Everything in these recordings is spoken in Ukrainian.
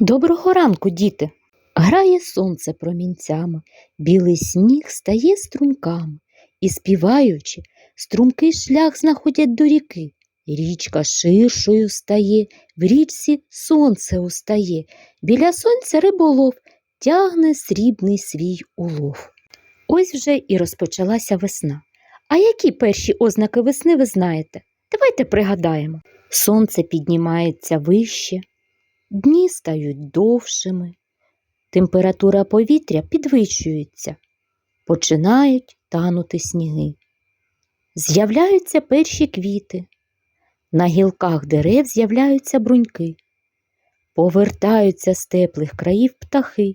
Доброго ранку, діти! Грає сонце промінцями, білий сніг стає струмками, і співаючи, струмки шлях знаходять до ріки. Річка ширшою стає, в річці сонце устає, біля сонця риболов тягне срібний свій улов. Ось вже і розпочалася весна. А які перші ознаки весни ви знаєте? Давайте пригадаємо. Сонце піднімається вище, дні стають довшими, температура повітря підвищується, починають танути сніги. З'являються перші квіти, на гілках дерев з'являються бруньки, повертаються з теплих країв птахи,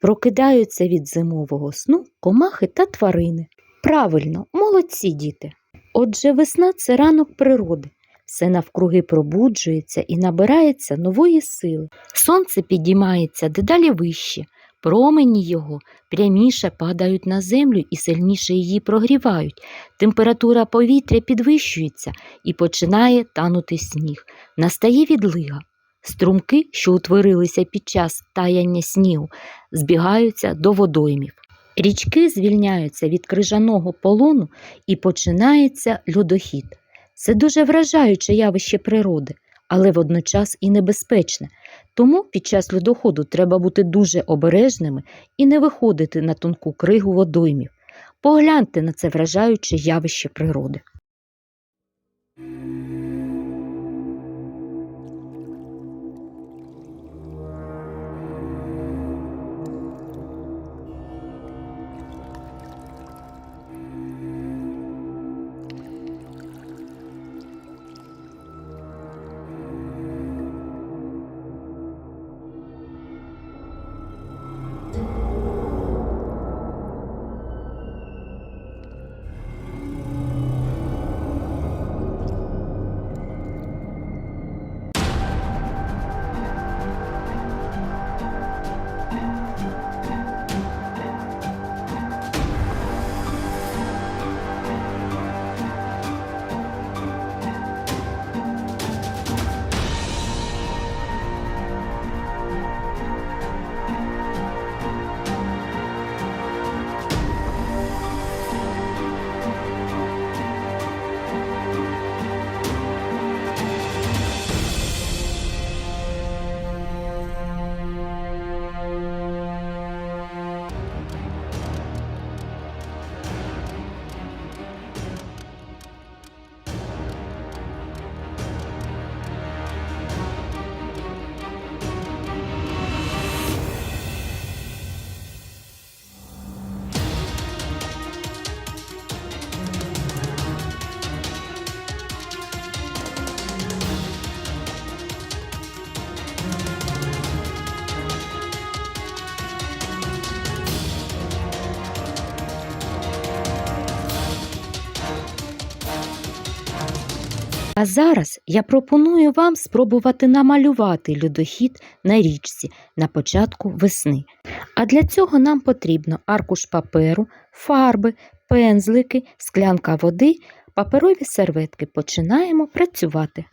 прокидаються від зимового сну комахи та тварини. Правильно, молодці діти. Отже, весна це ранок природи. Все навкруги пробуджується і набирається нової сили. Сонце підіймається дедалі вище, промені його пряміше падають на землю і сильніше її прогрівають. Температура повітря підвищується і починає танути сніг. Настає відлига. Струмки, що утворилися під час таяння снігу, збігаються до водоймів. Річки звільняються від крижаного полону і починається льодохід. Це дуже вражаюче явище природи, але водночас і небезпечне. Тому під час льодоходу треба бути дуже обережними і не виходити на тонку кригу водоймів. Погляньте на це вражаюче явище природи. Зараз я пропоную вам спробувати намалювати льодохід на річці на початку весни. А для цього нам потрібно аркуш паперу, фарби, пензлики, склянка води, паперові серветки. Починаємо працювати.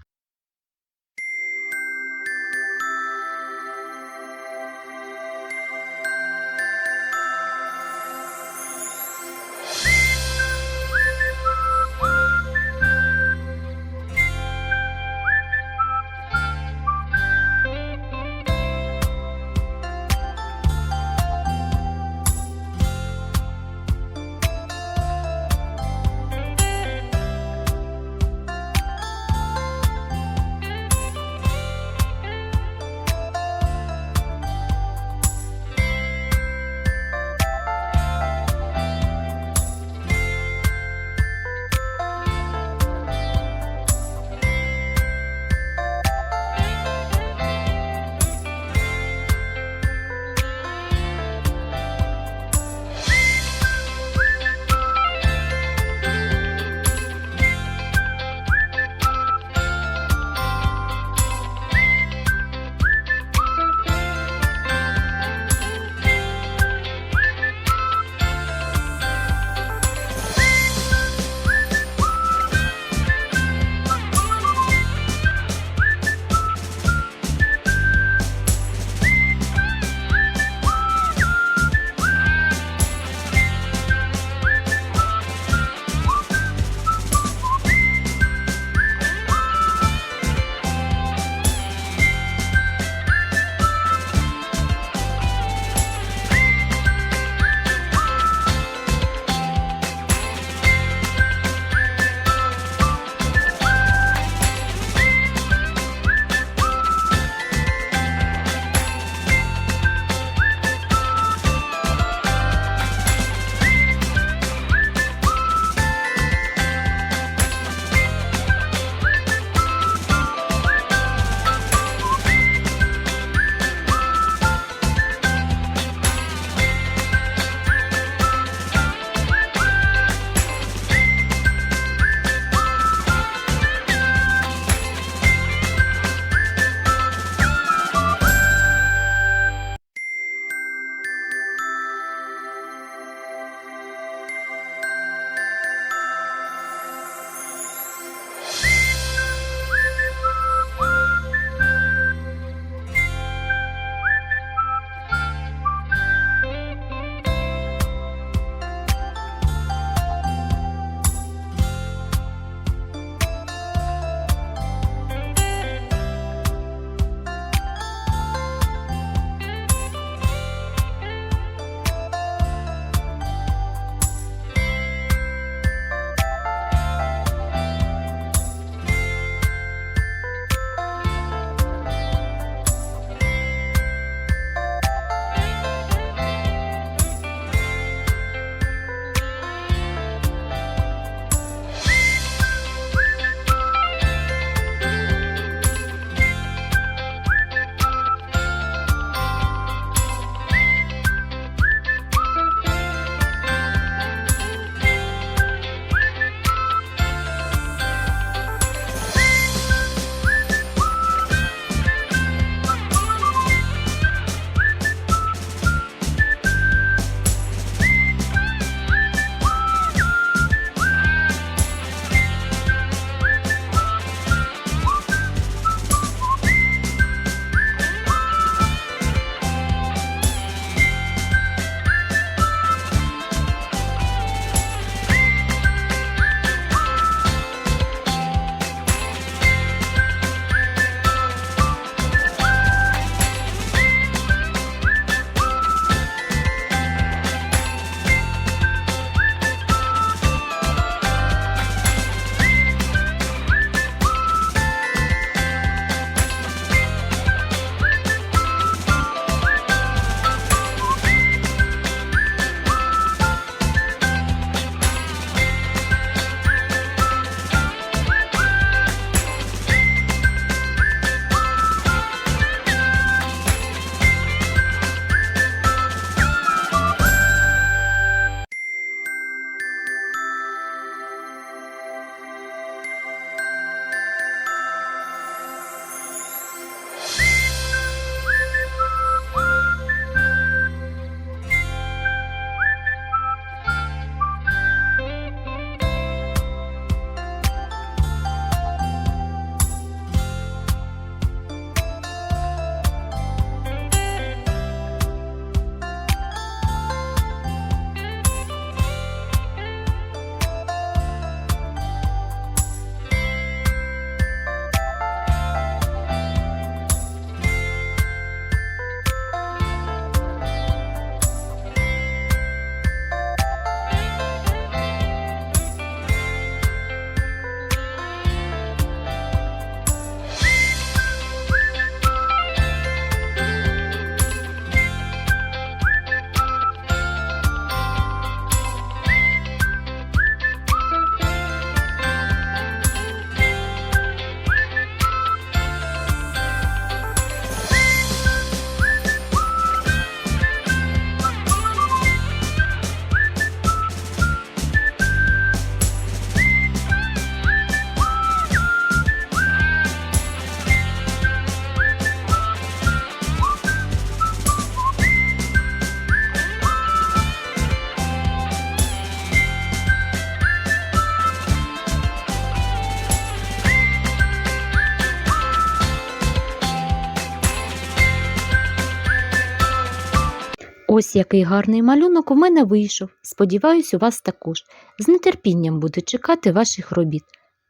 Ось який гарний малюнок у мене вийшов. Сподіваюсь, у вас також. З нетерпінням буду чекати ваших робіт.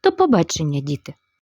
До побачення, діти!